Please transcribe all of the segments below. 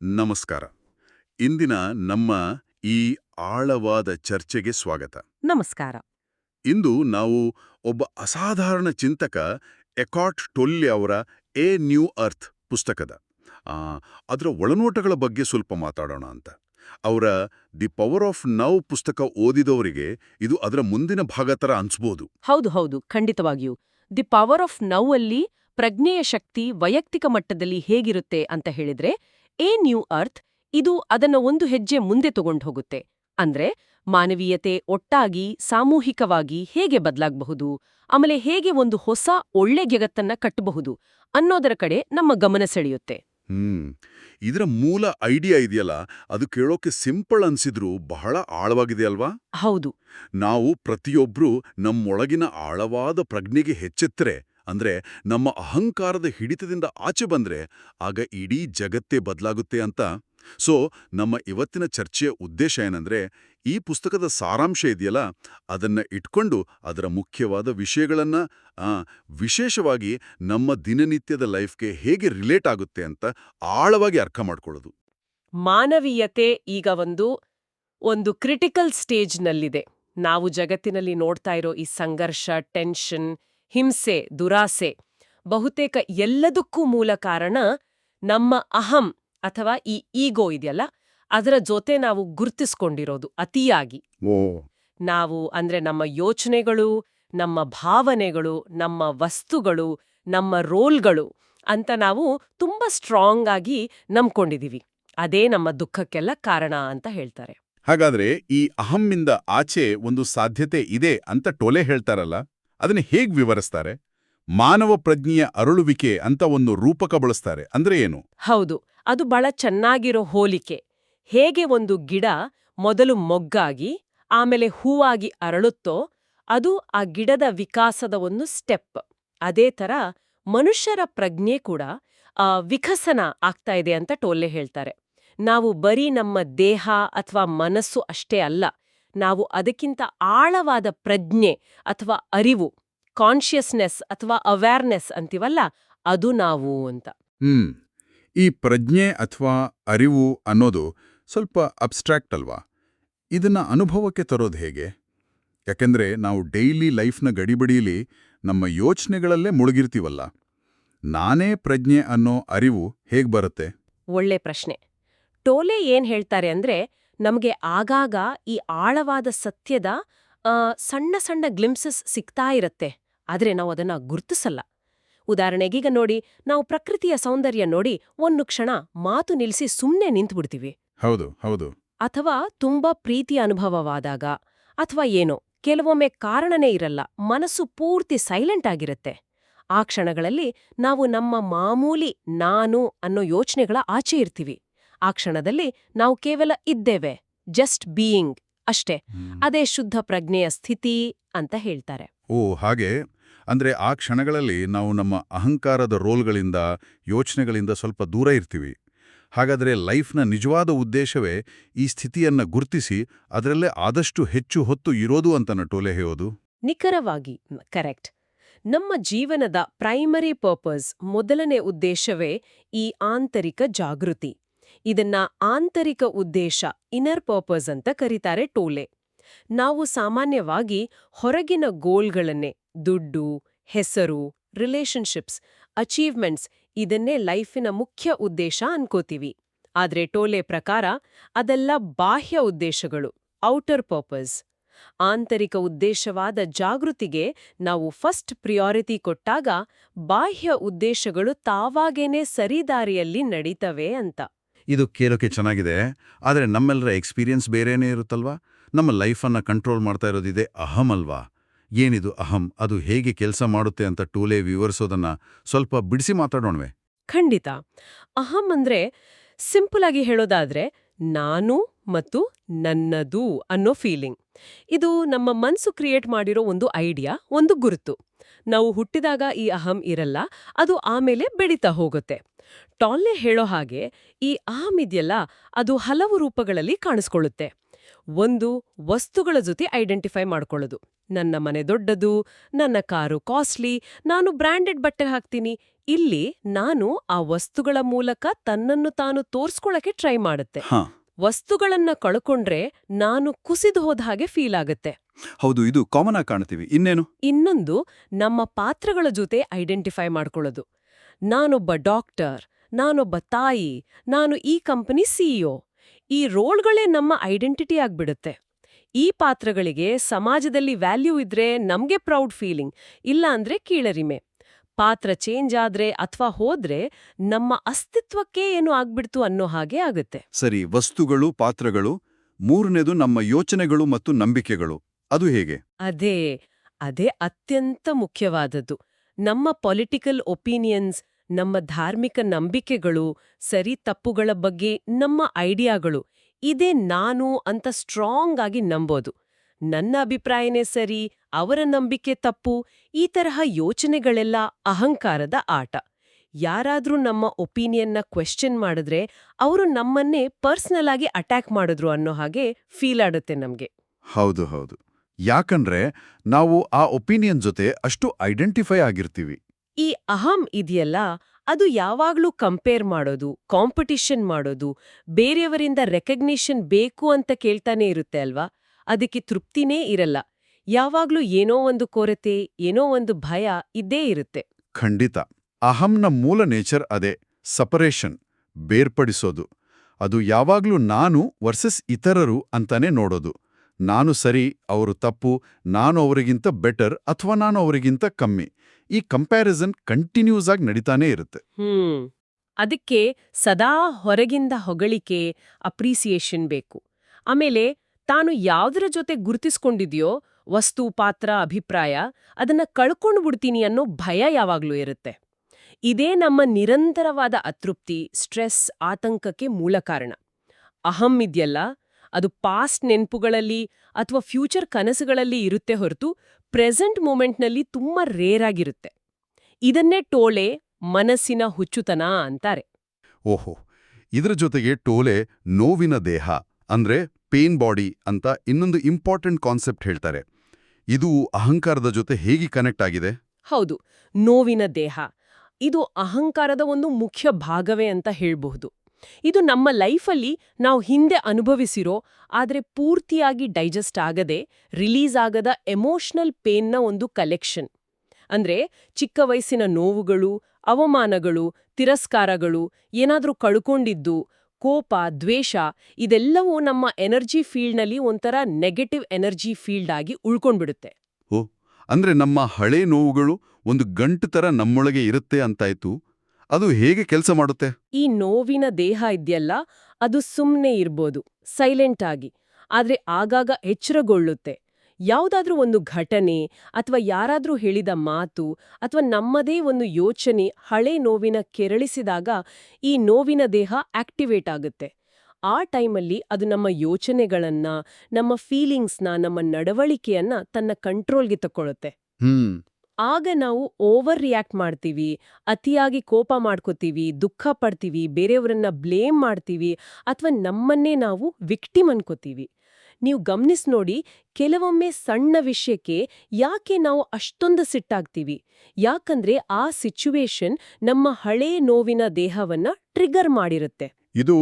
ನಮಸ್ಕಾರ. ಇಂದಿನ ನಮ್ಮ ಈ ಆಳವಾದ ಚರ್ಚೆಗೆ ಸ್ವಾಗತ. ನಮಸ್ಕಾರ. ಇಂದು ನಾವು ಒಬ್ಬ ಅಸಾಧಾರಣ ಚಿಂತಕ ಎಕಾಟ್ ಟೊಲ್ಲಿ ಅವರ ಎ ನ್ಯೂ ಅರ್ಥ್ ಪುಸ್ತಕದ ಅದರ ಒಳನೋಟಗಳ ಬಗ್ಗೆ ಸ್ವಲ್ಪ ಮಾತಾಡೋಣ ಅಂತ. ಅವರ ದಿ ಪವರ್ ಆಫ್ ನೌ ಪುಸ್ತಕ ಓದಿದವರಿಗೆ ಇದು ಅದರ ಮುಂದಿನ ಭಾಗ ಥರ ಅನ್ಸ್ಬೋದು. ಹೌದು ಹೌದು ಖಂಡಿತವಾಗಿಯೂ. ದಿ ಪವರ್ ಆಫ್ ನೌ ಅಲ್ಲಿ ಪ್ರಜ್ಞೆಯ ಶಕ್ತಿ ವೈಯಕ್ತಿಕ ಮಟ್ಟದಲ್ಲಿ ಹೇಗಿರುತ್ತೆ ಅಂತ ಹೇಳಿದ್ರೆ ಎ ನ್ಯೂ ಅರ್ತ್ ಇದು ಅದನ್ನ ಒಂದು ಹೆಜ್ಜೆ ಮುಂದೆ ತಗೊಂಡು ಹೋಗುತ್ತೆ ಅಂದ್ರೆ ಮಾನವೀಯತೆ ಒಟ್ಟಾಗಿ ಸಾಮೂಹಿಕವಾಗಿ ಹೇಗೆ ಬದಲಾಗಬಹುದು ಆಮೇಲೆ ಹೇಗೆ ಒಂದು ಹೊಸ ಒಳ್ಳೆ ಜಗತ್ತನ್ನ ಕಟ್ಟಬಹುದು ಅನ್ನೋದರ ಕಡೆ ನಮ್ಮ ಗಮನ ಸೆಳೆಯುತ್ತೆ. ಹ್ಮ್. ಇದರ ಮೂಲ ಐಡಿಯಾ ಇದೆಯಲ್ಲ ಅದು ಕೇಳೋಕೆ ಸಿಂಪಲ್ ಅನ್ಸಿದ್ರು ಬಹಳ ಆಳವಾಗಿದೆ ಅಲ್ವಾ? ಹೌದು. ನಾವು ಪ್ರತಿಯೊಬ್ರು ನಮ್ಮೊಳಗಿನ ಆಳವಾದ ಪ್ರಜ್ಞೆಗೆ ಹೆಚ್ಚೆತ್ತರೆ ಅಂದ್ರೆ ನಮ್ಮ ಅಹಂಕಾರದ ಹಿಡಿತದಿಂದ ಆಚೆ ಬಂದ್ರೆ ಆಗ ಇಡೀ ಜಗತ್ತೇ ಬದಲಾಗುತ್ತೆ ಅಂತ. ಸೊ ನಮ್ಮ ಇವತ್ತಿನ ಚರ್ಚೆಯ ಉದ್ದೇಶ ಏನಂದ್ರೆ, ಈ ಪುಸ್ತಕದ ಸಾರಾಂಶ ಇದೆಯಲ್ಲ, ಅದನ್ನ ಇಟ್ಕೊಂಡು ಅದರ ಮುಖ್ಯವಾದ ವಿಷಯಗಳನ್ನ ವಿಶೇಷವಾಗಿ ನಮ್ಮ ದಿನನಿತ್ಯದ ಲೈಫ್ಗೆ ಹೇಗೆ ರಿಲೇಟ್ ಆಗುತ್ತೆ ಅಂತ ಆಳವಾಗಿ ಅರ್ಥ ಮಾಡ್ಕೊಳ್ಳೋದು. ಮಾನವೀಯತೆ ಈಗ ಒಂದು ಒಂದು ಕ್ರಿಟಿಕಲ್ ಸ್ಟೇಜ್ನಲ್ಲಿದೆ ನಾವು ಜಗತ್ತಿನಲ್ಲಿ ನೋಡ್ತಾ ಇರೋ ಈ ಸಂಘರ್ಷ ಟೆನ್ಷನ್ ಹಿಂಸೆ ದುರಾಸೆ ಬಹುತೇಕ ಎಲ್ಲದಕ್ಕೂ ಮೂಲ ಕಾರಣ ನಮ್ಮ ಅಹಂ ಅಥವಾ ಈ ಈಗೋ ಇದೆಯಲ್ಲ? ಅದರ ಜೊತೆ ನಾವು ಗುರ್ತಿಸ್ಕೊಂಡಿರೋದು ಅತಿಯಾಗಿ. ನಾವು ಅಂದ್ರೆ ನಮ್ಮ ಯೋಚನೆಗಳು ನಮ್ಮ ಭಾವನೆಗಳು ನಮ್ಮ ವಸ್ತುಗಳು ನಮ್ಮ ರೋಲ್ಗಳು ಅಂತ ನಾವು ತುಂಬಾ ಸ್ಟ್ರಾಂಗ್ ಆಗಿ ನಂಬ್ಕೊಂಡಿದೀವಿ. ಅದೇ ನಮ್ಮ ದುಃಖಕ್ಕೆಲ್ಲ ಕಾರಣ ಅಂತ ಹೇಳ್ತಾರೆ. ಹಾಗಾದ್ರೆ ಈ ಅಹಮ್ಮಿಂದ ಆಚೆ ಒಂದು ಸಾಧ್ಯತೆ ಇದೆ ಅಂತ ಟೋಲೆ ಹೇಳ್ತಾರಲ್ಲ? ಅದನ್ನ ಹೇಗೆ ವಿವರಿಸ್ತಾರೆ? ಮಾನವ ಪ್ರಜ್ಞೆಯ ಅರಳುವಿಕೆ ಅಂತ ಒಂದು ರೂಪಕ ಬಳಸ್ತಾರೆ. ಅಂದ್ರೆ ಏನು? ಹೌದು. ಅದು ಬಹಳ ಚೆನ್ನಾಗಿರೋ ಹೋಲಿಕೆ. ಹೇಗೆ ಒಂದು ಗಿಡ ಮೊದಲು ಮೊಗ್ಗಾಗಿ, ಆಮೇಲೆ ಹೂವಾಗಿ ಅರಳುತ್ತೋ, ಅದು ಆ ಗಿಡದ ವಿಕಾಸದ ಒಂದು ಸ್ಟೆಪ್. ಅದೇ ಥರ ಮನುಷ್ಯರ ಪ್ರಜ್ಞೆ ಕೂಡ ವಿಕಸನ ಆಗ್ತಾ ಇದೆ ಅಂತ ಟೋಲ್ಲೆ ಹೇಳ್ತಾರೆ. ನಾವು ಬರೀ ನಮ್ಮ ದೇಹ ಅಥವಾ ಮನಸ್ಸು ಅಷ್ಟೇ ಅಲ್ಲ ನಾವು ಅದಕ್ಕಿಂತ ಆಳವಾದ ಪ್ರಜ್ಞೆ ಅಥವಾ ಅರಿವು ಕಾನ್ಷಿಯಸ್ನೆಸ್ ಅಥವಾ ಅವೇರ್ನೆಸ್ ಅಂತೀವಲ್ಲ ಅದು ನಾವು ಅಂತ. ಹ್ಮ್. ಈ ಪ್ರಜ್ಞೆ ಅಥವಾ ಅರಿವು ಅನ್ನೋದು ಸ್ವಲ್ಪ ಅಬ್ಸ್ಟ್ರಾಕ್ಟ್ ಅಲ್ವಾ? ಇದನ್ನ ಅನುಭವಕ್ಕೆ ತರೋದು ಹೇಗೆ? ಯಾಕೆಂದ್ರೆ ನಾವು ಡೈಲಿ ಲೈಫ್ನ ಗಡಿಬಿಡಿಲಿ ನಮ್ಮ ಯೋಚನೆಗಳಲ್ಲೇ ಮುಳುಗಿರ್ತೀವಲ್ಲ. ನಾನೇ ಪ್ರಜ್ಞೆ ಅನ್ನೋ ಅರಿವು ಹೇಗ್ ಬರುತ್ತೆ? ಒಳ್ಳೆ ಪ್ರಶ್ನೆ. ಟೋಲೆ ಏನ್ ಹೇಳ್ತಾರೆ ಅಂದ್ರೆ ನಮ್ಗೆ ಆಗಾಗ ಈ ಆಳವಾದ ಸತ್ಯದ ಸಣ್ಣ ಸಣ್ಣ ಗ್ಲಿಮ್ಸಸ್ ಸಿಗ್ತಾ ಇರತ್ತೆ. ಆದ್ರೆ ನಾವು ಅದನ್ನ ಗುರ್ತಿಸಲ್ಲ. ಉದಾಹರಣೆಗೀಗ ನೋಡಿ ನಾವು ಪ್ರಕೃತಿಯ ಸೌಂದರ್ಯ ನೋಡಿ ಒಂದು ಕ್ಷಣ ಮಾತು ನಿಲ್ಲಿಸಿ ಸುಮ್ನೆ ನಿಂತ್ಬಿಡ್ತೀವಿ. ಹೌದು ಹೌದು. ಅಥವಾ ತುಂಬಾ ಪ್ರೀತಿ ಅನುಭವವಾದಾಗ ಅಥವಾ ಏನೋ ಕೆಲವೊಮ್ಮೆ ಕಾರಣನೇ ಇರಲ್ಲ ಮನಸ್ಸು ಪೂರ್ತಿ ಸೈಲೆಂಟ್ ಆಗಿರುತ್ತೆ. ಆ ಕ್ಷಣಗಳಲ್ಲಿ ನಾವು ನಮ್ಮ ಮಾಮೂಲಿ ನಾನು ಅನ್ನೋ ಯೋಚನೆಗಳ ಆಚೆ ಇರ್ತೀವಿ. ಆ ಕ್ಷಣದಲ್ಲಿ ನಾವು ಕೇವಲ ಇದ್ದೇವೆ ಜಸ್ಟ್ ಬೀಯಿಂಗ್ ಅಷ್ಟೇ. ಅದೇ ಶುದ್ಧ ಪ್ರಜ್ಞೆಯ ಸ್ಥಿತಿ ಅಂತ ಹೇಳ್ತಾರೆ. ಓ ಹಾಗೆ. ಅಂದ್ರೆ ಆ ಕ್ಷಣಗಳಲ್ಲಿ ನಾವು ನಮ್ಮ ಅಹಂಕಾರದ ರೋಲ್ಗಳಿಂದ ಯೋಚನೆಗಳಿಂದ ಸ್ವಲ್ಪ ದೂರ ಇರ್ತೀವಿ. ಹಾಗಾದ್ರೆ ಲೈಫ್ನ ನಿಜವಾದ ಉದ್ದೇಶವೇ ಈ ಸ್ಥಿತಿಯನ್ನ ಗುರ್ತಿಸಿ ಅದರಲ್ಲೇ ಆದಷ್ಟು ಹೆಚ್ಚು ಹೊತ್ತು ಇರೋದು ಅಂತ ಟೋಲೆ ಹೇಳೋದು? ನಿಖರವಾಗಿ ಕರೆಕ್ಟ್ ನಮ್ಮ ಜೀವನದ ಪ್ರೈಮರಿ ಪರ್ಪಸ್ ಮೊದಲನೇ ಉದ್ದೇಶವೇ ಈ ಆಂತರಿಕ ಜಾಗೃತಿ. ಇದನ್ನ ಆಂತರಿಕ ಉದ್ದೇಶ ಇನರ್ ಪರ್ಪಸ್ ಅಂತ ಕರೀತಾರೆ ಟೋಲೆ. ನಾವು ಸಾಮಾನ್ಯವಾಗಿ ಹೊರಗಿನ ಗೋಲ್ಗಳನ್ನೇ ದುಡ್ಡು, ಹೆಸರು ರಿಲೇಷನ್ಶಿಪ್ಸ್ ಅಚೀವ್ಮೆಂಟ್ಸ್ ಇದನ್ನೇ ಲೈಫಿನ ಮುಖ್ಯ ಉದ್ದೇಶ ಅನ್ಕೋತೀವಿ. ಆದರೆ ಟೋಲೆ ಪ್ರಕಾರ ಅದೆಲ್ಲ ಬಾಹ್ಯ ಉದ್ದೇಶಗಳು ಔಟರ್ ಪರ್ಪಸ್ ಆಂತರಿಕ ಉದ್ದೇಶವಾದ ಜಾಗೃತಿಗೆ ನಾವು ಫಸ್ಟ್ ಪ್ರಿಯಾರಿಟಿ ಕೊಟ್ಟಾಗ ಬಾಹ್ಯ ಉದ್ದೇಶಗಳು ತಾವಾಗೇನೆ ಸರಿದಾರಿಯಲ್ಲಿ ನಡೀತವೆ ಅಂತ. ಇದು ಕೇಳೋಕೆ ಚೆನ್ನಾಗಿದೆ. ಆದರೆ ನಮ್ಮೆಲ್ಲರ ಎಕ್ಸ್ಪೀರಿಯನ್ಸ್ ಬೇರೆನೇ ಇರುತ್ತಲ್ವಾ? ನಮ್ಮ ಲೈಫನ್ನು ಕಂಟ್ರೋಲ್ ಮಾಡ್ತಾ ಇರೋದಿದೆ ಅಹಂ ಅಲ್ವಾ? ಏನಿದು ಅಹಂ? ಅದು ಹೇಗೆ ಕೆಲಸ ಮಾಡುತ್ತೆ ಅಂತ ಟೂಲೆ ವಿವರಿಸೋದನ್ನ ಸ್ವಲ್ಪ ಬಿಡಿಸಿ ಮಾತಾಡೋಣವೆ. ಖಂಡಿತ. ಅಹಂ ಅಂದ್ರೆ ಸಿಂಪಲ್ ಆಗಿ ಹೇಳೋದಾದ್ರೆ ನಾನು ಮತ್ತು ನನ್ನದು ಅನ್ನೋ ಫೀಲಿಂಗ್ ಇದು ನಮ್ಮ ಮನಸ್ಸು ಕ್ರಿಯೇಟ್ ಮಾಡಿರೋ ಒಂದು ಐಡಿಯಾ ಒಂದು ಗುರುತು. ನಾವು ಹುಟ್ಟಿದಾಗ ಈ ಅಹಂ ಇರಲ್ಲ, ಅದು ಆಮೇಲೆ ಬೆಳೀತಾ ಹೋಗುತ್ತೆ. ಟಾಲ್ಲೆ ಹೇಳೋ ಹಾಗೆ ಈ ಆಮ್ ಇದೆಯಲ್ಲ ಅದು ಹಲವು ರೂಪಗಳಲ್ಲಿ ಕಾಣಿಸ್ಕೊಳ್ಳುತ್ತೆ. ಒಂದು ವಸ್ತುಗಳ ಜೊತೆ ಐಡೆಂಟಿಫೈ ಮಾಡ್ಕೊಳ್ಳೋದು. ನನ್ನ ಮನೆ ದೊಡ್ಡದು ನನ್ನ ಕಾರು ಕಾಸ್ಟ್ಲಿ ನಾನು ಬ್ರ್ಯಾಂಡೆಡ್ ಬಟ್ಟೆ ಹಾಕ್ತೀನಿ. ಇಲ್ಲಿ ನಾನು ಆ ವಸ್ತುಗಳ ಮೂಲಕ ತನ್ನನ್ನು ತಾನು ತೋರ್ಸ್ಕೊಳಕ್ಕೆ ಟ್ರೈ ಮಾಡುತ್ತೆ. ವಸ್ತುಗಳನ್ನ ಕಳ್ಕೊಂಡ್ರೆ ನಾನು ಕುಸಿದು ಹೋದ ಹಾಗೆ ಫೀಲ್ ಆಗುತ್ತೆ. ಹೌದು ಇದು ಕಾಮನ್ ಆಗಿ ಕಾಣ್ತೀವಿ ಇನ್ನೇನು? ಇನ್ನೊಂದು ನಮ್ಮ ಪಾತ್ರಗಳ ಜೊತೆ ಐಡೆಂಟಿಫೈ ಮಾಡ್ಕೊಳ್ಳೋದು. ನಾನೊಬ್ಬ ಡಾಕ್ಟರ್ ನಾನೊಬ್ಬ ತಾಯಿ ನಾನು ಈ ಕಂಪನಿ ಸಿಇಒ ಈ ರೋಲ್ಗಳೇ ನಮ್ಮ ಐಡೆಂಟಿಟಿ ಆಗ್ಬಿಡುತ್ತೆ. ಈ ಪಾತ್ರಗಳಿಗೆ ಸಮಾಜದಲ್ಲಿ ವ್ಯಾಲ್ಯೂ ಇದ್ರೆ ನಮ್ಗೆ ಪ್ರೌಡ್ ಫೀಲಿಂಗ್ ಇಲ್ಲ ಅಂದ್ರೆ ಕೀಳರಿಮೆ. ಪಾತ್ರ ಚೇಂಜ್ ಆದ್ರೆ ಅಥವಾ ಹೋದ್ರೆ ನಮ್ಮ ಅಸ್ತಿತ್ವಕ್ಕೆ ಏನು ಆಗ್ಬಿಡ್ತು ಅನ್ನೋ ಹಾಗೆ ಆಗುತ್ತೆ. ಸರಿ ವಸ್ತುಗಳು ಪಾತ್ರಗಳು ಮೂರನೇದು ನಮ್ಮ ಯೋಚನೆಗಳು ಮತ್ತು ನಂಬಿಕೆಗಳು. ಅದು ಹೇಗೆ? ಅದೇ ಅದೇ ಅತ್ಯಂತ ಮುಖ್ಯವಾದದ್ದು. ನಮ್ಮ ಪೊಲಿಟಿಕಲ್ ಒಪಿನಿಯನ್ಸ್ ನಮ್ಮ ಧಾರ್ಮಿಕ ನಂಬಿಕೆಗಳು, ಸರಿ ತಪ್ಪುಗಳ ಬಗ್ಗೆ ನಮ್ಮ ಐಡಿಯಾಗಳು, ಇದೇ ನಾನು ಅಂತ ಸ್ಟ್ರಾಂಗ್ ಆಗಿ ನಂಬೋದು. ನನ್ನ ಅಭಿಪ್ರಾಯನೇ ಸರಿ, ಅವರ ನಂಬಿಕೆ ತಪ್ಪು, ಈ ತರಹ ಯೋಚನೆಗಳೆಲ್ಲ ಅಹಂಕಾರದ ಆಟ. ಯಾರಾದ್ರೂ ನಮ್ಮ ಒಪಿನಿಯನ್ನ ಕ್ವೆಶ್ಚನ್ ಮಾಡಿದ್ರೆ, ಅವರು ನಮ್ಮನ್ನೇ ಪರ್ಸನಲ್ ಆಗಿ ಅಟ್ಯಾಕ್ ಮಾಡಿದ್ರು ಅನ್ನೋ ಹಾಗೆ ಫೀಲ್ ಆಡುತ್ತೆ ನಮಗೆ. ಹೌದು ಹೌದು. ಯಾಕಂದ್ರೆ, ನಾವು ಆ ಒಪಿನಿಯನ್ ಜೊತೆ ಅಷ್ಟು ಐಡೆಂಟಿಫೈ ಆಗಿರ್ತೀವಿ. ಈ ಅಹಂ ಇದೆಯಲ್ಲ, ಅದು ಯಾವಾಗ್ಲೂ ಕಂಪೇರ್ ಮಾಡೋದು ಕಾಂಪಿಟಿಷನ್ ಮಾಡೋದು, ಬೇರೆಯವರಿಂದ ರೆಕಗ್ನಿಷನ್ ಬೇಕು ಅಂತ ಕೇಳ್ತಾನೆ ಇರುತ್ತೆ ಅಲ್ವಾ? ಅದಕ್ಕೆ ತೃಪ್ತಿನೇ ಇರಲ್ಲ. ಯಾವಾಗ್ಲೂ ಏನೋ ಒಂದು ಕೊರತೆ, ಏನೋ ಒಂದು ಭಯ ಇದ್ದೇ ಇರುತ್ತೆ. ಖಂಡಿತ. ಅಹಂನ ಮೂಲ ನೇಚರ್ ಅದೇ ಸಪರೇಷನ್ ಬೇರ್ಪಡಿಸೋದು. ಅದು ಯಾವಾಗ್ಲೂ ನಾನು ವರ್ಸಸ್ ಇತರರು ಅಂತಾನೆ ನೋಡೋದು. ನಾನು ಸರಿ, ಅವರು ತಪ್ಪು, ನಾನು ಅವರಿಗಿಂತ ಬೆಟರ್ ಅಥವಾ ನಾನು ಅವರಿಗಿಂತ ಕಮ್ಮಿ. ಈ ಕಂಪ್ಯಾರಿಸನ್ ಕಂಟಿನ್ಯೂಸ್ ಆಗಿ ನಡೀತಾನೆ ಇರುತ್ತೆ. ಅದಕ್ಕೆ ಸದಾ ಹೊರಗಿಂದ ಹೊಗಳಿಕೆ ಅಪ್ರಿಸಿಯೇಷನ್ ಬೇಕು. ಆಮೇಲೆ ತಾನು ಯಾವ್ದರ ಜೊತೆ ಗುರುತಿಸ್ಕೊಂಡಿದ್ಯೋ, ವಸ್ತು, ಪಾತ್ರ, ಅಭಿಪ್ರಾಯ, ಅದನ್ನ ಕಳ್ಕೊಂಡು ಬಿಡ್ತೀನಿ ಅನ್ನೋ ಭಯ ಯಾವಾಗ್ಲೂ ಇರುತ್ತೆ. ಇದೇ ನಮ್ಮ ನಿರಂತರವಾದ ಅತೃಪ್ತಿ ಸ್ಟ್ರೆಸ್ ಆತಂಕಕ್ಕೆ ಮೂಲ ಕಾರಣ. ಅಹಂ ಇದೆಯಲ್ಲ, ಅದು ಪಾಸ್ಟ್ ನೆನ್ಪುಗಳಲ್ಲಿ ಅಥವಾ ಫ್ಯೂಚರ್ ಕನಸುಗಳಲ್ಲಿ ಇರುತ್ತೆ ಹೊರತು ಪ್ರೆಸೆಂಟ್ ಮೂಮೆಂಟ್ನಲ್ಲಿ ತುಂಬಾ ರೇರ್ ಆಗಿರುತ್ತೆ ಇದನ್ನೇ ಟೋಳೆ ಮನಸ್ಸಿನ ಹುಚ್ಚುತನ ಅಂತಾರೆ. ಓಹೋ ಇದರ ಜೊತೆಗೆ ಟೋಲೆ ನೋವಿನ ದೇಹ ಅಂದ್ರೆ ಪೇನ್ ಬಾಡಿ ಅಂತ ಇನ್ನೊಂದು ಇಂಪಾರ್ಟೆಂಟ್ ಕಾನ್ಸೆಪ್ಟ್ ಹೇಳ್ತಾರೆ. ಇದು ಅಹಂಕಾರದ ಜೊತೆ ಹೇಗೆ ಕನೆಕ್ಟ್ ಆಗಿದೆ? ಹೌದು ನೋವಿನ ದೇಹ. ಇದು ಅಹಂಕಾರದ ಒಂದು ಮುಖ್ಯ ಭಾಗವೇ ಅಂತ ಹೇಳ್ಬಹುದು. ಇದು ನಮ್ಮ ಲೈಫಲ್ಲಿ ನಾವು ಹಿಂದೆ ಅನುಭವಿಸಿರೋ, ಆದರೆ ಪೂರ್ತಿಯಾಗಿ ಡೈಜೆಸ್ಟ್ ಆಗದೆ, ರಿಲೀಸ್ ಆಗದ ಎಮೋಷನಲ್ ಪೇನ್ನ ಒಂದು ಕಲೆಕ್ಷನ್. ಅಂದ್ರೆ ಚಿಕ್ಕ ವಯಸ್ಸಿನ ನೋವುಗಳು, ಅವಮಾನಗಳು, ತಿರಸ್ಕಾರಗಳು, ಏನಾದರೂ ಕಳ್ಕೊಂಡಿದ್ದು, ಕೋಪ, ದ್ವೇಷ, ಇದೆಲ್ಲವೂ ನಮ್ಮ ಎನರ್ಜಿ ಫೀಲ್ಡ್ನಲ್ಲಿ ಒಂಥರ ನೆಗೆಟಿವ್ ಎನರ್ಜಿ ಫೀಲ್ಡ್ ಆಗಿ ಉಳ್ಕೊಂಡ್ಬಿಡುತ್ತೆ. ಓ, ಅಂದ್ರೆ ನಮ್ಮ ಹಳೆ ನೋವುಗಳು ಒಂದು ಗಂಟು ತರ ನಮ್ಮೊಳಗೆ ಇರುತ್ತೆ ಅಂತಾಯ್ತು? ಅದು ಹೇಗೆ ಕೆಲಸ ಮಾಡುತ್ತೆ? ಈ ನೋವಿನ ದೇಹ ಇದೆಯಲ್ಲ ಅದು ಸುಮ್ಮನೆ ಇರ್ಬೋದು ಸೈಲೆಂಟ್ ಆಗಿ. ಆದ್ರೆ ಆಗಾಗ ಎಚ್ಚರಗೊಳ್ಳುತ್ತೆ. ಯಾವುದಾದ್ರೂ ಒಂದು ಘಟನೆ ಅಥವಾ ಯಾರಾದ್ರೂ ಹೇಳಿದ ಮಾತು ಅಥವಾ ನಮ್ಮದೇ ಒಂದು ಯೋಚನೆ ಹಳೆ ನೋವಿನ ಕೆರಳಿಸಿದಾಗ ಈ ನೋವಿನ ದೇಹ ಆಕ್ಟಿವೇಟ್ ಆಗುತ್ತೆ. ಆ ಟೈಮಲ್ಲಿ ಅದು ನಮ್ಮ ಯೋಚನೆಗಳನ್ನ ನಮ್ಮ ಫೀಲಿಂಗ್ಸ್ನ ನಮ್ಮ ನಡವಳಿಕೆಯನ್ನ ತನ್ನ ಕಂಟ್ರೋಲ್ಗೆ ತಕ್ಕೊಳ್ಳುತ್ತೆ ಹ್ಮ್. ಆಗ ನಾವು ಓವರ್ ರಿಯಾಕ್ಟ್ ಮಾಡ್ತೀವಿ, ಅತಿಯಾಗಿ ಕೋಪ ಮಾಡ್ಕೋತೀವಿ, ದುಃಖ ಪಡ್ತೀವಿ, ಬೇರೆಯವರನ್ನ ಬ್ಲೇಮ್ ಮಾಡ್ತೀವಿ ಅಥವಾ ನಮ್ಮನ್ನೇ ನಾವು ವಿಕ್ಟಿಮ್ ಅನ್ಕೋತೀವಿ. ನೀವು ಗಮನಿಸ್ ನೋಡಿ, ಕೆಲವೊಮ್ಮೆ ಸಣ್ಣ ವಿಷಯಕ್ಕೆ ಯಾಕೆ ನಾವು ಅಷ್ಟೊಂದು ಸಿಟ್ಟಾಗ್ತೀವಿ? ಯಾಕಂದ್ರೆ ಆ ಸಿಚುವೇಶನ್ ನಮ್ಮ ಹಳೇ ನೋವಿನ ದೇಹವನ್ನ ಟ್ರಿಗರ್ ಮಾಡಿರುತ್ತೆ. ಇದು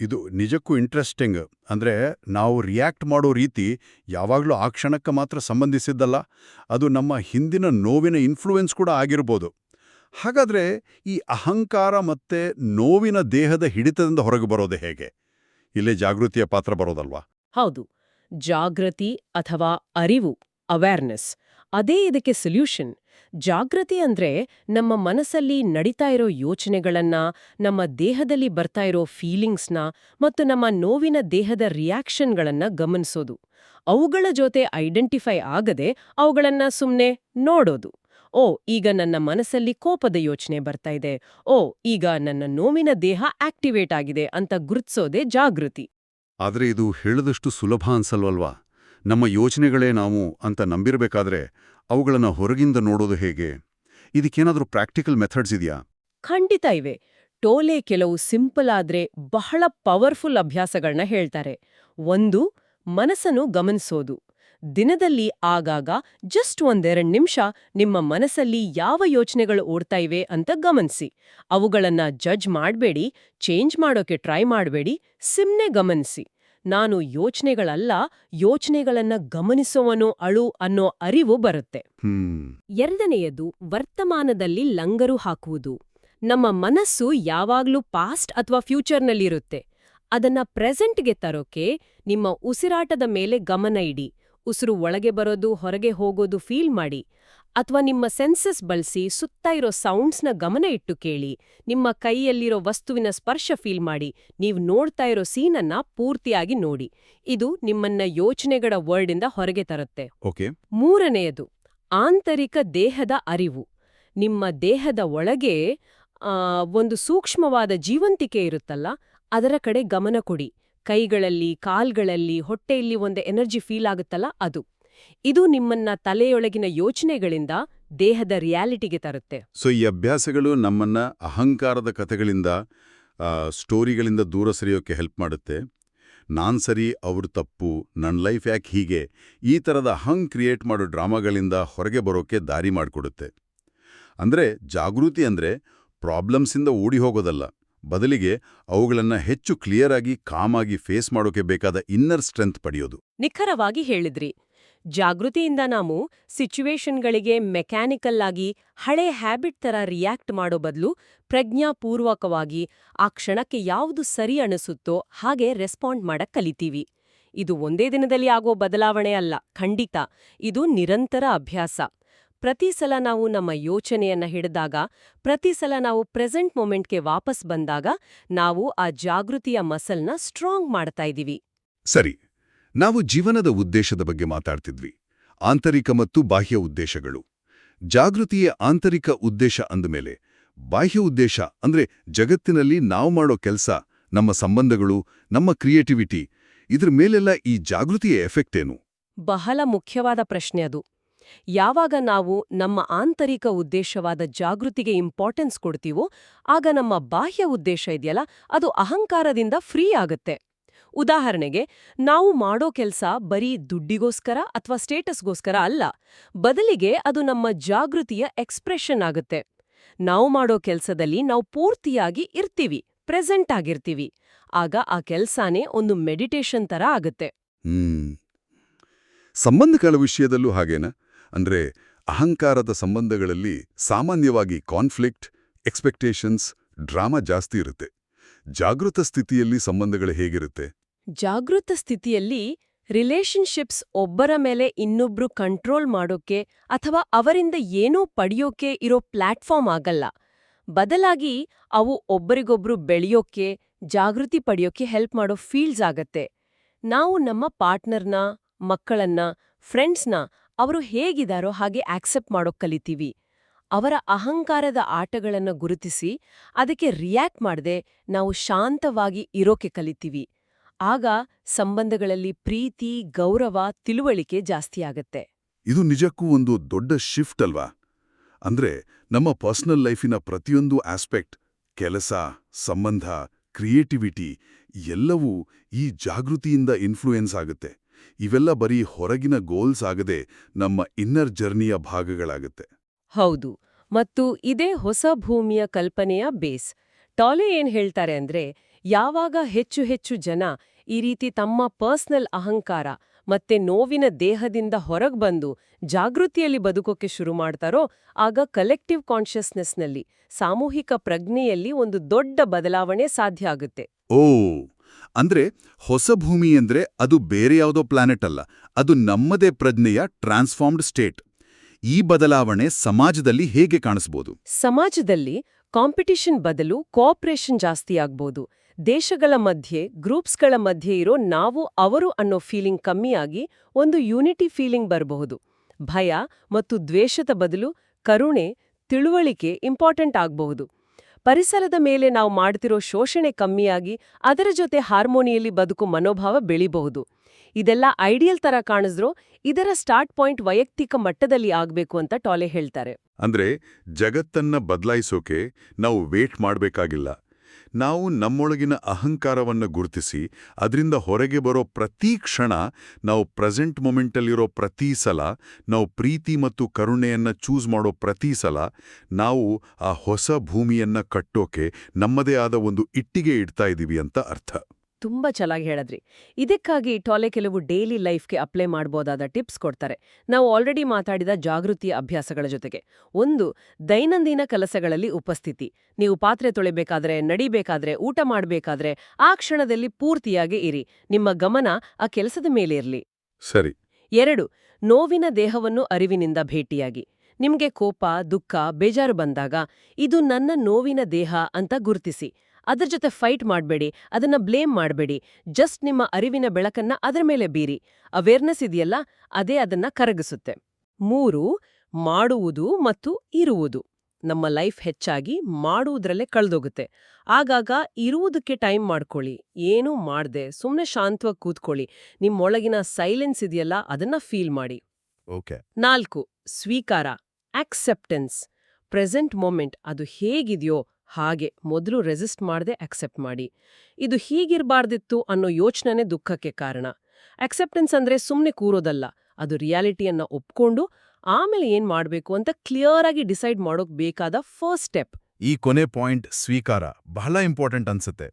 ಇದು ನಿಜಕ್ಕೂ ಇಂಟ್ರೆಸ್ಟಿಂಗ್ ಅಂದ್ರೆ ನಾವು ರಿಯಾಕ್ಟ್ ಮಾಡೋ ರೀತಿ ಯಾವಾಗಲೂ ಆ ಕ್ಷಣಕ್ಕೆ ಮಾತ್ರ ಸಂಬಂಧಿಸಿದ್ದಲ್ಲ. ಅದು ನಮ್ಮ ಹಿಂದಿನ ನೋವಿನ ಇನ್ಫ್ಲೂಯೆನ್ಸ್ ಕೂಡ ಆಗಿರ್ಬೋದು. ಹಾಗಾದ್ರೆ ಈ ಅಹಂಕಾರ ಮತ್ತೆ ನೋವಿನ ದೇಹದ ಹಿಡಿತದಿಂದ ಹೊರಗೆ ಬರೋದು ಹೇಗೆ? ಇಲ್ಲೇ ಜಾಗೃತಿಯ ಪಾತ್ರ ಬರೋದಲ್ವಾ? ಹೌದು. ಜಾಗೃತಿ ಅಥವಾ ಅರಿವು ಅವೇರ್ನೆಸ್ ಅದೇ ಇದಕ್ಕೆ ಸೊಲ್ಯೂಷನ್ ಜಾಗೃತಿ ಅಂದ್ರೆ ನಮ್ಮ ಮನಸ್ಸಲ್ಲಿ ನಡೀತಾ ಇರೋ ಯೋಚನೆಗಳನ್ನ, ನಮ್ಮ ದೇಹದಲ್ಲಿ ಬರ್ತಾ ಇರೋ ಫೀಲಿಂಗ್ಸ್ನ ಮತ್ತು ನಮ್ಮ ನೋವಿನ ದೇಹದ ರಿಯಾಕ್ಷನ್ಗಳನ್ನ ಗಮನಿಸೋದು. ಅವುಗಳ ಜೊತೆ ಐಡೆಂಟಿಫೈ ಆಗದೆ ಅವುಗಳನ್ನ ಸುಮ್ನೆ ನೋಡೋದು. ಓ, ಈಗ ನನ್ನ ಮನಸ್ಸಲ್ಲಿ ಕೋಪದ ಯೋಚನೆ ಬರ್ತಾ ಇದೆ. ಓ, ಈಗ ನನ್ನ ನೋವಿನ ದೇಹ ಆಕ್ಟಿವೇಟ್ ಆಗಿದೆ ಅಂತ ಗುರುತಿಸೋದೇ ಜಾಗೃತಿ. ಆದರೆ ಇದು ಹೇಳದಷ್ಟು ಸುಲಭ ಅನ್ಸಲ್ವಲ್ವಾ? ನಮ್ಮ ಯೋಚನೆಗಳೇ ನಾವು ಅಂತ ನಂಬಿರಬೇಕಾದ್ರೆ ಅವುಗಳನ್ನು ಹೊರಗಿಂದ ನೋಡೋದು ಹೇಗೆ? ಇದಕ್ಕೇನಾದರೂ ಪ್ರಾಕ್ಟಿಕಲ್ ಮೆಥಡ್ಸ್ ಇದೆಯಾ? ಖಂಡಿತ ಇವೆ. ಟೋಲೆ ಕೆಲವು ಸಿಂಪಲ್ ಆದ್ರೆ ಬಹಳ ಪವರ್ಫುಲ್ ಅಭ್ಯಾಸಗಳನ್ನ ಹೇಳ್ತಾರೆ. ಒಂದು, ಮನಸ್ಸನ್ನು ಗಮನಿಸೋದು. ದಿನದಲ್ಲಿ ಆಗಾಗ ಜಸ್ಟ್ ಒಂದೆರಡು ನಿಮಿಷ ನಿಮ್ಮ ಮನಸ್ಸಲ್ಲಿ ಯಾವ ಯೋಚನೆಗಳು ಓಡ್ತಾ ಇವೆ ಅಂತ ಗಮನಿಸಿ. ಅವುಗಳನ್ನ ಜಡ್ಜ್ ಮಾಡಬೇಡಿ, ಚೇಂಜ್ ಮಾಡೋಕೆ ಟ್ರೈ ಮಾಡಬೇಡಿ, ಸಿಮ್ನೆ ಗಮನಿಸಿ. ನಾನು ಯೋಚನೆಗಳಲ್ಲ ಯೋಚನೆಗಳನ್ನ ಗಮನಿಸುವನು ಅಳು ಅನ್ನೋ ಅರಿವು ಬರುತ್ತೆ. ಎರಡನೆಯದು ವರ್ತಮಾನದಲ್ಲಿ ಲಂಗರು ಹಾಕುವುದು. ನಮ್ಮ ಮನಸ್ಸು ಯಾವಾಗ್ಲೂ ಪಾಸ್ಟ್ ಅಥವಾ ಫ್ಯೂಚರ್ನಲ್ಲಿರುತ್ತೆ. ಅದನ್ನ ಪ್ರೆಸೆಂಟ್ಗೆ ತರೋಕೆ ನಿಮ್ಮ ಉಸಿರಾಟದ ಮೇಲೆ ಗಮನ ಇಡಿ. ಉಸಿರು ಒಳಗೆ ಬರೋದು ಹೊರಗೆ ಹೋಗೋದು ಫೀಲ್ ಮಾಡಿ ಅಥವಾ ನಿಮ್ಮ ಸೆನ್ಸಸ್ ಬಳಸಿ ಸುತ್ತ ಇರೋ ಸೌಂಡ್ಸ್ನ ಗಮನ ಇಟ್ಟು ಕೇಳಿ ನಿಮ್ಮ ಕೈಯಲ್ಲಿರೋ ವಸ್ತುವಿನ ಸ್ಪರ್ಶ ಫೀಲ್ ಮಾಡಿ ನೀವು ನೋಡ್ತಾ ಇರೋ ಸೀನನ್ನ ಪೂರ್ತಿಯಾಗಿ ನೋಡಿ. ಇದು ನಿಮ್ಮನ್ನ ಯೋಚನೆಗಳ ವರ್ಡಿಂದ ಹೊರಗೆ ತರುತ್ತೆ. ಮೂರನೆಯದು ಆಂತರಿಕ ದೇಹದ ಅರಿವು. ನಿಮ್ಮ ದೇಹದ ಒಳಗೆ ಒಂದು ಸೂಕ್ಷ್ಮವಾದ ಜೀವಂತಿಕೆ ಇರುತ್ತಲ್ಲ ಅದರ ಕಡೆ ಗಮನ ಕೊಡಿ. ಕೈಗಳಲ್ಲಿ, ಕಾಲ್ಗಳಲ್ಲಿ, ಹೊಟ್ಟೆಯಲ್ಲಿ ಒಂದು ಎನರ್ಜಿ ಫೀಲ್ ಆಗುತ್ತಲ್ಲ ಅದು. ಇದು ನಿಮ್ಮನ್ನ ತಲೆಯೊಳಗಿನ ಯೋಚನೆಗಳಿಂದ ದೇಹದ ರಿಯಾಲಿಟಿಗೆ ತರುತ್ತೆ. ಸೊ ಈ ಅಭ್ಯಾಸಗಳು ನಮ್ಮನ್ನ ಅಹಂಕಾರದ ಕಥೆಗಳಿಂದ ಸ್ಟೋರಿಗಳಿಂದ ದೂರ ಸರಿಯೋಕೆ ಹೆಲ್ಪ್ ಮಾಡುತ್ತೆ. ನಾನ್ ಸರಿ, ಅವ್ರು ತಪ್ಪು ನನ್ನ ಲೈಫ್ ಯಾಕೆ ಹೀಗೆ, ಈ ಥರದ ಹಂಗ್ ಕ್ರಿಯೇಟ್ ಮಾಡೋ ಡ್ರಾಮಾಗಳಿಂದ ಹೊರಗೆ ಬರೋಕೆ ದಾರಿ ಮಾಡಿಕೊಡುತ್ತೆ. ಅಂದ್ರೆ ಜಾಗೃತಿ ಅಂದ್ರೆ ಪ್ರಾಬ್ಲಮ್ಸಿಂದ ಓಡಿ ಹೋಗೋದಲ್ಲ. ಬದಲಿಗೆ ಅವುಗಳನ್ನ ಹೆಚ್ಚು ಕ್ಲಿಯರ್ ಆಗಿ ಕಾಮಾಗಿ ಫೇಸ್ ಮಾಡೋಕೆ ಬೇಕಾದ ಇನ್ನರ್ ಸ್ಟ್ರೆಂತ್ ಪಡೆಯೋದು. ನಿಖರವಾಗಿ ಹೇಳಿದ್ರಿ. ಜಾಗೃತಿಯಿಂದ ನಾವು ಸಿಚುವೇಶನ್ಗಳಿಗೆ ಮೆಕ್ಯಾನಿಕಲ್ ಆಗಿ ಹಳೆ ಹ್ಯಾಬಿಟ್ ತರ ರಿಯಾಕ್ಟ್ ಮಾಡೋ ಬದಲು ಪ್ರಜ್ಞಾಪೂರ್ವಕವಾಗಿ ಆ ಕ್ಷಣಕ್ಕೆ ಯಾವುದು ಸರಿ ಅನಿಸುತ್ತೋ ಹಾಗೆ ರೆಸ್ಪಾಂಡ್ ಮಾಡಕ್ ಕಲಿತೀವಿ. ಇದು ಒಂದೇ ದಿನದಲ್ಲಿ ಆಗೋ ಬದಲಾವಣೆ ಅಲ್ಲ, ಖಂಡಿತ. ಇದು ನಿರಂತರ ಅಭ್ಯಾಸ. ಪ್ರತಿ ಸಲ ನಾವು ನಮ್ಮ ಯೋಚನೆಯನ್ನ ಹಿಡಿದಾಗ ಪ್ರತಿ ಸಲ ನಾವು ಪ್ರೆಸೆಂಟ್ ಮೊಮೆಂಟ್ಗೆ ವಾಪಸ್ ಬಂದಾಗ ನಾವು ಆ ಜಾಗೃತಿಯ ಮಸಲ್ನ ಸ್ಟ್ರಾಂಗ್ ಮಾಡ್ತಾ ಇದ್ದೀವಿ. ಸರಿ. ನಾವು ಜೀವನದ ಉದ್ದೇಶದ ಬಗ್ಗೆ ಮಾತಾಡ್ತಿದ್ವಿ. ಆಂತರಿಕ ಮತ್ತು ಬಾಹ್ಯ ಉದ್ದೇಶಗಳು. ಜಾಗೃತಿಯ ಆಂತರಿಕ ಉದ್ದೇಶ ಅಂದಮೇಲೆ ಬಾಹ್ಯ ಉದ್ದೇಶ ಅಂದ್ರೆ ಜಗತ್ತಿನಲ್ಲಿ ನಾವು ಮಾಡೋ ಕೆಲಸ ನಮ್ಮ ಸಂಬಂಧಗಳು ನಮ್ಮ ಕ್ರಿಯೇಟಿವಿಟಿ ಇದ್ರ ಮೇಲೆಲ್ಲ ಈ ಜಾಗೃತಿಯ ಎಫೆಕ್ಟ್ ಏನು? ಬಹಳ ಮುಖ್ಯವಾದ ಪ್ರಶ್ನೆ ಅದು. ಯಾವಾಗ ನಾವು ನಮ್ಮ ಆಂತರಿಕ ಉದ್ದೇಶವಾದ ಜಾಗೃತಿಗೆ ಇಂಪಾರ್ಟೆನ್ಸ್ ಕೊಡ್ತೀವೋ, ಆಗ ನಮ್ಮ ಬಾಹ್ಯ ಉದ್ದೇಶ ಇದೆಯಲ್ಲ, ಅದು ಅಹಂಕಾರದಿಂದ ಫ್ರೀ ಆಗುತ್ತೆ. ಉದಾಹರಣೆಗೆ, ನಾವು ಮಾಡೋ ಕೆಲಸ ಬರೀ ದುಡ್ಡಿಗೋಸ್ಕರ ಅಥವಾ ಸ್ಟೇಟಸ್ಗೋಸ್ಕರ ಅಲ್ಲ, ಬದಲಿಗೆ ಅದು ನಮ್ಮ ಜಾಗೃತಿಯ ಎಕ್ಸ್ಪ್ರೆಷನ್ ಆಗುತ್ತೆ. ನಾವು ಮಾಡೋ ಕೆಲಸದಲ್ಲಿ ನಾವು ಪೂರ್ತಿಯಾಗಿ ಇರ್ತೀವಿ ಪ್ರೆಸೆಂಟ್ ಆಗಿರ್ತೀವಿ, ಆಗ ಆ ಕೆಲ್ಸಾನೇ ಒಂದು ಮೆಡಿಟೇಷನ್ ತರ ಆಗುತ್ತೆ. ಸಂಬಂಧಗಳ ವಿಷಯದಲ್ಲೂ ಹಾಗೇನಾ? ಅಂದ್ರೆ ಅಹಂಕಾರದ ಸಂಬಂಧಗಳಲ್ಲಿ ಸಾಮಾನ್ಯವಾಗಿ ಕಾನ್ಫ್ಲಿಕ್ಟ್, ಎಕ್ಸ್ಪೆಕ್ಟೇಷನ್ಸ್, ಡ್ರಾಮಾ ಜಾಸ್ತಿ ಇರುತ್ತೆ. ಜಾಗೃತ ಸ್ಥಿತಿಯಲ್ಲಿ ಸಂಬಂಧಗಳು ಹೇಗಿರುತ್ತೆ? ಜಾಗೃತ ಸ್ಥಿತಿಯಲ್ಲಿ ರಿಲೇಷನ್ಶಿಪ್ಸ್ ಒಬ್ಬರ ಮೇಲೆ ಇನ್ನೊಬ್ರು ಕಂಟ್ರೋಲ್ ಮಾಡೋಕೆ ಅಥವಾ ಅವರಿಂದ ಏನೂ ಪಡೆಯೋಕೆ ಇರೋ ಪ್ಲಾಟ್ಫಾರ್ಮ್ ಆಗಲ್ಲ. ಬದಲಾಗಿ ಅವು ಒಬ್ಬರಿಗೊಬ್ರು ಬೆಳೆಯೋಕೆ, ಜಾಗೃತಿ ಪಡೆಯೋಕೆ ಹೆಲ್ಪ್ ಮಾಡೋ ಫೀಲ್ಡ್ಸ್ ಆಗತ್ತೆ. ನಾವು ನಮ್ಮ ಪಾರ್ಟ್ನರ್ನ, ಮಕ್ಕಳನ್ನ, ಫ್ರೆಂಡ್ಸ್ನ ಅವರು ಹೇಗಿದಾರೋ ಹಾಗೆ ಆಕ್ಸೆಪ್ಟ್ ಮಾಡೋಕ್ ಕಲಿತೀವಿ. ಅವರ ಅಹಂಕಾರದ ಆಟಗಳನ್ನು ಗುರುತಿಸಿ ಅದಕ್ಕೆ ರಿಯಾಕ್ಟ್ ಮಾಡದೆ ನಾವು ಶಾಂತವಾಗಿ ಇರೋಕೆ ಕಲಿತೀವಿ. ಆಗ ಸಂಬಂಧಗಳಲ್ಲಿ ಪ್ರೀತಿ, ಗೌರವ, ತಿಳುವಳಿಕೆ ಜಾಸ್ತಿ ಆಗತ್ತೆ. ಇದು ನಿಜಕ್ಕೂ ಒಂದು ದೊಡ್ಡ ಶಿಫ್ಟ್ ಅಲ್ವಾ? ಅಂದ್ರೆ ನಮ್ಮ ಪರ್ಸನಲ್ ಲೈಫಿನ ಪ್ರತಿಯೊಂದು ಆಸ್ಪೆಕ್ಟ್ ಕೆಲಸ, ಸಂಬಂಧ ಕ್ರಿಯೇಟಿವಿಟಿ ಎಲ್ಲವೂ ಈ ಜಾಗೃತಿಯಿಂದ ಇನ್ಫ್ಲೂಯೆನ್ಸ್ ಆಗುತ್ತೆ. ಇವೆಲ್ಲ ಬರೀ ಹೊರಗಿನ ಗೋಲ್ಸ್ ಆಗದೆ ನಮ್ಮ ಇನ್ನರ್ ಜರ್ನಿಯ ಭಾಗಗಳಾಗುತ್ತೆ. ಹೌದು. ಮತ್ತು ಇದೇ ಹೊಸ ಭೂಮಿಯ ಕಲ್ಪನೆಯ ಬೇಸ್ ಟಾಲೆ ಏನ್ ಹೇಳ್ತಾರೆ ಅಂದ್ರೆ ಯಾವಾಗ ಹೆಚ್ಚು ಹೆಚ್ಚು ಜನ ಈ ರೀತಿ ತಮ್ಮ ಪರ್ಸ್ನಲ್ ಅಹಂಕಾರ ಮತ್ತೆ ನೋವಿನ ದೇಹದಿಂದ ಹೊರಗ್ ಬಂದು ಜಾಗೃತಿಯಲ್ಲಿ ಬದುಕೋಕೆ ಶುರು ಮಾಡ್ತಾರೋ ಆಗ ಕಲೆಕ್ಟಿವ್ ಕಾನ್ಷಿಯಸ್ನೆಸ್ನಲ್ಲಿ ಸಾಮೂಹಿಕ ಪ್ರಜ್ಞೆಯಲ್ಲಿ ಒಂದು ದೊಡ್ಡ ಬದಲಾವಣೆ ಸಾಧ್ಯ ಆಗುತ್ತೆ. ಓ! ಅಂದ್ರೆ ಹೊಸ ಭೂಮಿ ಅಂದ್ರೆ ಅದು ಬೇರೆ ಯಾವುದೋ ಪ್ಲಾನೆಟ್ ಅಲ್ಲ. ಅದು ನಮ್ಮದೇ ಪ್ರಜ್ಞೆಯ ಟ್ರಾನ್ಸ್ಫಾರ್ಮ್ಡ್ ಸ್ಟೇಟ್ ಈ ಬದಲಾವಣೆ ಸಮಾಜದಲ್ಲಿ ಹೇಗೆ ಕಾಣಿಸ್ಬೋದು? ಸಮಾಜದಲ್ಲಿ ಕಾಂಪಿಟಿಷನ್ ಬದಲು ಕೋಆಪರೇಷನ್ ಜಾಸ್ತಿ ಆಗ್ಬೋದು. ದೇಶಗಳ ಮಧ್ಯೆ ಗ್ರೂಪ್ಸ್ಗಳ ಮಧ್ಯೆ ಇರೋ ನಾವು, ಅವರು ಅನ್ನೋ ಫೀಲಿಂಗ್ ಕಮ್ಮಿಯಾಗಿ ಒಂದು ಯೂನಿಟಿ ಫೀಲಿಂಗ್ ಬರಬಹುದು. ಭಯ ಮತ್ತು ದ್ವೇಷದ ಬದಲು ಕರುಣೆ, ತಿಳುವಳಿಕೆ ಇಂಪಾರ್ಟೆಂಟ್ ಆಗಬಹುದು. ಪರಿಸರದ ಮೇಲೆ ನಾವು ಮಾಡ್ತಿರೋ ಶೋಷಣೆ ಕಮ್ಮಿಯಾಗಿ ಅದರ ಜೊತೆ ಹಾರ್ಮೋನಿಯಲ್ಲಿ ಬದುಕು ಮನೋಭಾವ ಬೆಳಿಬಹುದು. ಇದೆಲ್ಲ ಐಡಿಯಲ್ ತರ ಕಾಣಿಸ್ರು ಇದರ ಸ್ಟಾರ್ಟ್ ಪಾಯಿಂಟ್ ವೈಯಕ್ತಿಕ ಮಟ್ಟದಲ್ಲಿ ಆಗ್ಬೇಕು ಅಂತ ಟಾಲೆ ಹೇಳ್ತಾರೆ. ಅಂದ್ರೆ ಜಗತ್ತನ್ನ ಬದಲಾಯಿಸೋಕೆ ನಾವು ವೇಟ್ ಮಾಡಬೇಕಾಗಿಲ್ಲ. ನಾವು ನಮ್ಮೊಳಗಿನ ಅಹಂಕಾರವನ್ನು ಗುರುತಿಸಿ, ಅದರಿಂದ ಹೊರಗೆ ಬರೋ ಪ್ರತಿ ಕ್ಷಣ ನಾವು ಪ್ರೆಸೆಂಟ್ ಮೊಮೆಂಟಲ್ಲಿರೋ ಪ್ರತಿ ಸಲ, ನಾವು ಪ್ರೀತಿ ಮತ್ತು ಕರುಣೆಯನ್ನ ಚೂಸ್ ಮಾಡೋ ಪ್ರತಿ ಸಲ, ನಾವು ಆ ಹೊಸ ಭೂಮಿಯನ್ನ ಕಟ್ಟೋಕೆ ನಮ್ಮದೇ ಆದ ಒಂದು ಇಟ್ಟಿಗೆ ಇಡ್ತಾ ಇದ್ದೀವಿ ಅಂತ ಅರ್ಥ. ತುಂಬಾ ಚೆನ್ನಾಗಿ ಹೇಳಿದ್ರಿ. ಇದಕ್ಕಾಗಿ ಟಾಲೆ ಕೆಲವು ಡೈಲಿ ಲೈಫ್ಗೆ ಅಪ್ಲೈ ಮಾಡಬಹುದಾದ ಟಿಪ್ಸ್ ಕೊಡ್ತಾರೆ. ನಾವು ಆಲ್ರೆಡಿ ಮಾತಾಡಿದ ಜಾಗೃತಿಯ ಅಭ್ಯಾಸಗಳ ಜೊತೆಗೆ. ಒಂದು ದೈನಂದಿನ ಕೆಲಸಗಳಲ್ಲಿ ಉಪಸ್ಥಿತಿ. ನೀವು ಪಾತ್ರೆ ತೊಳಿಬೇಕಾದ್ರೆ ನಡಿಬೇಕಾದ್ರೆ ಊಟ ಮಾಡಬೇಕಾದ್ರೆ ಆ ಕ್ಷಣದಲ್ಲಿ ಪೂರ್ತಿಯಾಗಿ ಇರಿ. ನಿಮ್ಮ ಗಮನ ಆ ಕೆಲಸದ ಮೇಲೆ ಇರಲಿ. ಸರಿ. ಎರಡು ನೋವಿನ ದೇಹವನ್ನು ಅರಿವಿನಿಂದ ಭೇಟಿಯಾಗಿ. ನಿಮ್ಗೆ ಕೋಪ ದುಃಖ ಬೇಜಾರು ಬಂದಾಗ ಇದು ನನ್ನ ನೋವಿನ ದೇಹ ಅಂತ ಗುರುತಿಸಿ. ಅದ್ರ ಜೊತೆ ಫೈಟ್ ಮಾಡಬೇಡಿ ಅದನ್ನ ಬ್ಲೇಮ್ ಮಾಡಬೇಡಿ. ಜಸ್ಟ್ ನಿಮ್ಮ ಅರಿವಿನ ಬೆಳಕನ್ನ ಅದರ ಮೇಲೆ ಬೀರಿ. ಅವೇರ್ನೆಸ್ ಇದೆಯಲ್ಲ ಅದೇ ಅದನ್ನ ಕರಗಿಸುತ್ತೆ. ಮೂರು ಮಾಡುವುದು ಮತ್ತು ಇರುವುದು. ನಮ್ಮ ಲೈಫ್ ಹೆಚ್ಚಾಗಿ ಮಾಡುವುದರಲ್ಲೇ ಕಳೆದೋಗುತ್ತೆ. ಆಗಾಗ ಇರುವುದಕ್ಕೆ ಟೈಮ್ ಮಾಡ್ಕೊಳ್ಳಿ. ಏನೂ ಮಾಡದೆ ಸುಮ್ಮನೆ ಶಾಂತವಾಗಿ ಕೂತ್ಕೊಳ್ಳಿ. ನಿಮ್ಮೊಳಗಿನ ಸೈಲೆನ್ಸ್ ಇದೆಯಲ್ಲ ಅದನ್ನ ಫೀಲ್ ಮಾಡಿ. ಓಕೆ ನಾಲ್ಕು ಸ್ವೀಕಾರ ಆಕ್ಸೆಪ್ಟೆನ್ಸ್ ಪ್ರೆಸೆಂಟ್ ಮೊಮೆಂಟ್ ಅದು ಹೇಗಿದೆಯೋ ಹಾಗೆ ಮೊದಲು ರೆಸಿಸ್ಟ್ ಮಾಡದೆ ಅಕ್ಸೆಪ್ಟ್ ಮಾಡಿ. ಇದು ಹೀಗಿರಬಾರ್ದಿತ್ತು ಅನ್ನೋ ಯೋಚನೆ ದುಃಖಕ್ಕೆ ಕಾರಣ. ಅಕ್ಸೆಪ್ಟೆನ್ಸ್ ಅಂದ್ರೆ ಸುಮ್ಮನೆ ಕೂರೋದಲ್ಲ, ಅದು ರಿಯಾಲಿಟಿಯನ್ನ ಒಪ್ಕೊಂಡು ಆಮೇಲೆ ಏನ್ ಮಾಡಬೇಕು ಅಂತ ಕ್ಲಿಯರ್ ಆಗಿ ಡಿಸೈಡ್ ಮಾಡೋಕ್ ಬೇಕಾದ ಫಸ್ಟ್ ಸ್ಟೆಪ್ ಈ ಕೊನೆ ಪಾಯಿಂಟ್ ಸ್ವೀಕಾರ ಬಹಳ ಇಂಪಾರ್ಟೆಂಟ್ ಅನ್ಸುತ್ತೆ.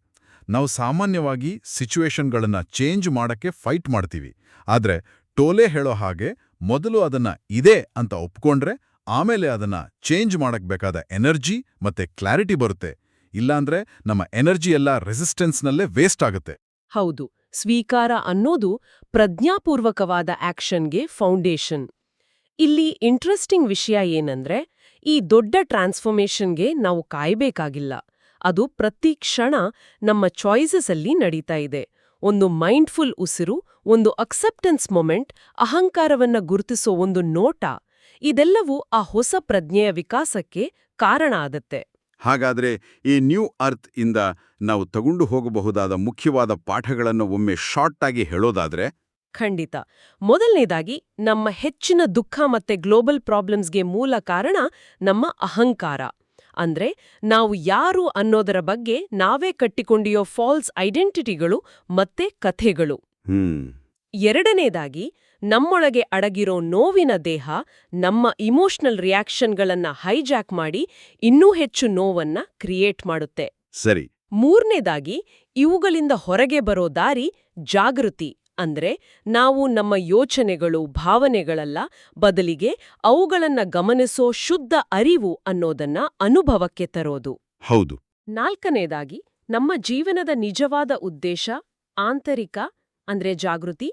ನಾವು ಸಾಮಾನ್ಯವಾಗಿ ಸಿಚುವೇಶನ್ಗಳನ್ನ ಚೇಂಜ್ ಮಾಡಕ್ಕೆ ಫೈಟ್ ಮಾಡ್ತೀವಿ. ಆದ್ರೆ ಟೋಲೆ ಹೇಳೋ ಹಾಗೆ ಮೊದಲು ಅದನ್ನ ಇದೆ ಅಂತ ಒಪ್ಕೊಂಡ್ರೆ ಆಮೇಲೆ ಅದನ್ನ ಚೇಂಜ್ ಮಾಡಕ್ ಬೇಕಾದ ಎನರ್ಜಿ ಮತ್ತೆ ಕ್ಲಾರಿಟಿ ಬರುತ್ತೆ. ಇಲ್ಲಾಂದ್ರೆ ನಮ್ಮ ಎನರ್ಜಿ ಎಲ್ಲ ರೆಸಿಸ್ಟೆನ್ಸ್ನಲ್ಲೇ ವೇಸ್ಟ್ ಆಗುತ್ತೆ. ಹೌದು, ಸ್ವೀಕಾರ ಅನ್ನೋದು ಪ್ರಜ್ಞಾಪೂರ್ವಕವಾದ ಆಕ್ಷನ್ಗೆ ಫೌಂಡೇಶನ್ ಇಲ್ಲಿ ಇಂಟ್ರೆಸ್ಟಿಂಗ್ ವಿಷಯ ಏನಂದ್ರೆ, ಈ ದೊಡ್ಡ ಟ್ರಾನ್ಸ್ಫಾರ್ಮೇಷನ್ಗೆ ನಾವು ಕಾಯಬೇಕಾಗಿಲ್ಲ. ಅದು ಪ್ರತಿ ಕ್ಷಣ ನಮ್ಮ ಚಾಯ್ಸಸ್ ಅಲ್ಲಿ ನಡೀತಾ ಇದೆ. ಒಂದು ಮೈಂಡ್ಫುಲ್ ಉಸಿರು, ಒಂದು ಅಕ್ಸೆಪ್ಟೆನ್ಸ್ ಮೊಮೆಂಟ್ ಅಹಂಕಾರವನ್ನ ಗುರುತಿಸೋ ಒಂದು ನೋಟ ಇದೆಲ್ಲವೂ ಆ ಹೊಸ ಪ್ರಜ್ಞೆಯ ವಿಕಾಸಕ್ಕೆ ಕಾರಣ ಆದತ್ತೆ. ಹಾಗಾದ್ರೆ ಈ ನ್ಯೂ ಅರ್ತ್ ಇಂದ ನಾವು ತಗೊಂಡು ಹೋಗಬಹುದಾದ ಮುಖ್ಯವಾದ ಪಾಠಗಳನ್ನು ಒಮ್ಮೆ ಶಾರ್ಟ್ ಆಗಿ ಹೇಳೋದಾದ್ರೆ? ಖಂಡಿತ. ಮೊದಲನೇದಾಗಿ ನಮ್ಮ ಹೆಚ್ಚಿನ ದುಃಖ ಮತ್ತೆ ಗ್ಲೋಬಲ್ ಪ್ರಾಬ್ಲಮ್ಸ್ಗೆ ಮೂಲ ಕಾರಣ ನಮ್ಮ ಅಹಂಕಾರ. ಅಂದ್ರೆ ನಾವು ಯಾರು ಅನ್ನೋದರ ಬಗ್ಗೆ ನಾವೇ ಕಟ್ಟಿಕೊಂಡಿಯೋ ಫಾಲ್ಸ್ ಐಡೆಂಟಿಟಿಗಳು ಮತ್ತೆ ಕಥೆಗಳು. ಹ್ಮ್. ಎರಡನೇದಾಗಿ ನಮ್ಮೊಳಗೆ ಅಡಗಿರೋ ನೋವಿನ ದೇಹ ನಮ್ಮ ಇಮೋಷನಲ್ ರಿಯಾಕ್ಷನ್ಗಳನ್ನ ಹೈಜಾಕ್ ಮಾಡಿ ಇನ್ನೂ ಹೆಚ್ಚು ನೋವನ್ನ ಕ್ರಿಯೇಟ್ ಮಾಡುತ್ತೆ. ಸರಿ. ಮೂರನೇದಾಗಿ ಇವುಗಳಿಂದ ಹೊರಗೆ ಬರೋ ದಾರಿ ಜಾಗೃತಿ ಅಂದ್ರೆ ನಾವು ನಮ್ಮ ಯೋಚನೆಗಳು ಭಾವನೆಗಳಲ್ಲ ಬದಲಿಗೆ ಅವುಗಳನ್ನ ಗಮನಿಸೋ ಶುದ್ಧ ಅರಿವು ಅನ್ನೋದನ್ನ ಅನುಭವಕ್ಕೆ ತರೋದು. ಹೌದು. ನಾಲ್ಕನೇದಾಗಿ ನಮ್ಮ ಜೀವನದ ನಿಜವಾದ ಉದ್ದೇಶ ಆಂತರಿಕ ಅಂದ್ರೆ ಜಾಗೃತಿ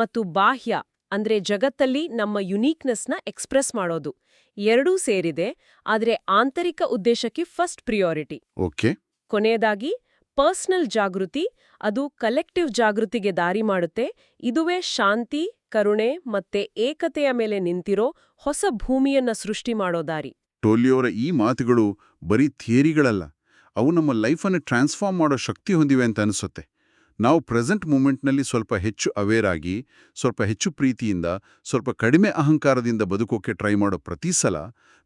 ಮತ್ತು ಬಾಹ್ಯ ಅಂದ್ರೆ ಜಗತ್ತಲ್ಲಿ ನಮ್ಮ ಯುನೀಕ್ನೆಸ್ನ ಎಕ್ಸ್ಪ್ರೆಸ್ ಮಾಡೋದು. ಎರಡೂ ಸೇರಿದೆ ಆದರೆ ಆಂತರಿಕ ಉದ್ದೇಶಕ್ಕೆ ಫಸ್ಟ್ ಪ್ರಿಯಾರಿಟಿ ಓಕೆ ಕೊನೆಯದಾಗಿ ಪರ್ಸನಲ್ ಜಾಗೃತಿ ಅದು ಕಲೆಕ್ಟಿವ್ ಜಾಗೃತಿಗೆ ದಾರಿ ಮಾಡುತ್ತೆ. ಇದುವೇ ಶಾಂತಿ ಕರುಣೆ ಮತ್ತೆ ಏಕತೆಯ ಮೇಲೆ ನಿಂತಿರೋ ಹೊಸ ಭೂಮಿಯನ್ನ ಸೃಷ್ಟಿ ಮಾಡೋ ದಾರಿ. ಟೋಲಿಯವರ ಈ ಮಾತುಗಳು ಬರೀ ಥಿಯರಿಗಳಲ್ಲ ಅವು ನಮ್ಮ ಲೈಫನ್ನು ಟ್ರಾನ್ಸ್ಫಾರ್ಮ್ ಮಾಡೋ ಶಕ್ತಿ ಹೊಂದಿವೆ ಅಂತ ಅನಿಸುತ್ತೆ. ನಾವು ಪ್ರೆಸೆಂಟ್ ಮೂಮೆಂಟ್ನಲ್ಲಿ ಸ್ವಲ್ಪ ಹೆಚ್ಚು ಅವೇರ್ ಆಗಿ, ಸ್ವಲ್ಪ ಹೆಚ್ಚು ಪ್ರೀತಿಯಿಂದ, ಸ್ವಲ್ಪ ಕಡಿಮೆ ಅಹಂಕಾರದಿಂದ ಬದುಕೋಕೆ ಟ್ರೈ ಮಾಡೋ ಪ್ರತಿ ಸಲ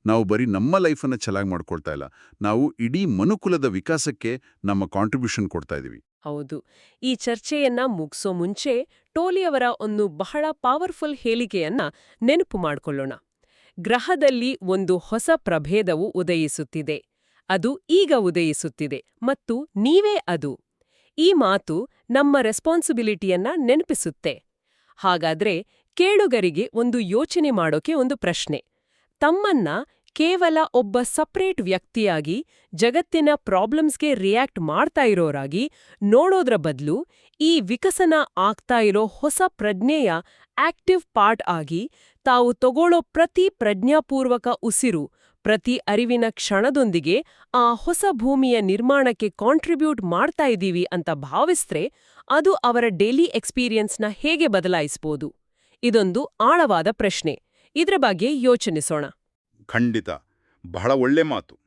ನಾವು ಬರೀ ನಮ್ಮ ಲೈಫನ್ನು ಚೆನ್ನಾಗಿ ಮಾಡ್ಕೊಳ್ತಾ ಇಲ್ಲ. ನಾವು ಇಡೀ ಮನುಕುಲದ ವಿಕಾಸಕ್ಕೆ ನಮ್ಮ ಕಾಂಟ್ರಿಬ್ಯೂಷನ್ ಕೊಡ್ತಾ ಇದ್ದೀವಿ ಹೌದು. ಈ ಚರ್ಚೆಯನ್ನ ಮುಗಿಸೋ ಮುಂಚೆ ಟೋಲಿಯವರ ಒಂದು ಬಹಳ ಪವರ್ಫುಲ್ ಹೇಳಿಕೆಯನ್ನ ನೆನಪು ಮಾಡ್ಕೊಳ್ಳೋಣ. ಗ್ರಹದಲ್ಲಿ ಒಂದು ಹೊಸ ಪ್ರಭೇದವು ಉದಯಿಸುತ್ತಿದೆ. ಅದು ಈಗ ಉದಯಿಸುತ್ತಿದೆ ಮತ್ತು ನೀವೇ ಅದು. ಈ ಮಾತು ನಮ್ಮ ರೆಸ್ಪಾನ್ಸಿಬಿಲಿಟಿಯನ್ನ ನೆನಪಿಸುತ್ತೆ. ಹಾಗಾದ್ರೆ ಕೇಳುಗರಿಗೆ ಒಂದು ಯೋಚನೆ ಮಾಡೋಕೆ ಒಂದು ಪ್ರಶ್ನೆ. ತಮ್ಮನ್ನ ಕೇವಲ ಒಬ್ಬ ಸಪ್ರೇಟ್ ವ್ಯಕ್ತಿಯಾಗಿ ಜಗತ್ತಿನ ಪ್ರಾಬ್ಲಮ್ಸ್ಗೆ ರಿಯಾಕ್ಟ್ ಮಾಡ್ತಾ ಇರೋರಾಗಿ ನೋಡೋದ್ರ ಬದಲು ಈ ವಿಕಸನ ಆಗ್ತಾ ಇರೋ ಹೊಸ ಪ್ರಜ್ಞೆಯ ಆಕ್ಟಿವ್ ಪಾರ್ಟ್ ಆಗಿ ತಾವು ತಗೊಳ್ಳೋ ಪ್ರತಿ ಪ್ರಜ್ಞಾಪೂರ್ವಕ ಉಸಿರು ಪ್ರತಿ ಅರಿವಿನ ಕ್ಷಣದೊಂದಿಗೆ ಆ ಹೊಸ ಭೂಮಿಯ ನಿರ್ಮಾಣಕ್ಕೆ ಕಾಂಟ್ರಿಬ್ಯೂಟ್ ಮಾಡ್ತಾ ಇದ್ದೀವಿ ಅಂತ ಭಾವಿಸ್ತ್ರೆ ಅದು ಅವರ ಡೈಲಿ ಎಕ್ಸ್ಪೀರಿಯನ್ಸ್ನ ಹೇಗೆ ಬದಲಾಯಿಸ್ಬೋದು? ಇದೊಂದು ಆಳವಾದ ಪ್ರಶ್ನೆ. ಇದರ ಬಗ್ಗೆ ಯೋಚನಿಸೋಣ. ಖಂಡಿತ. ಬಹಳ ಒಳ್ಳೆ ಮಾತು.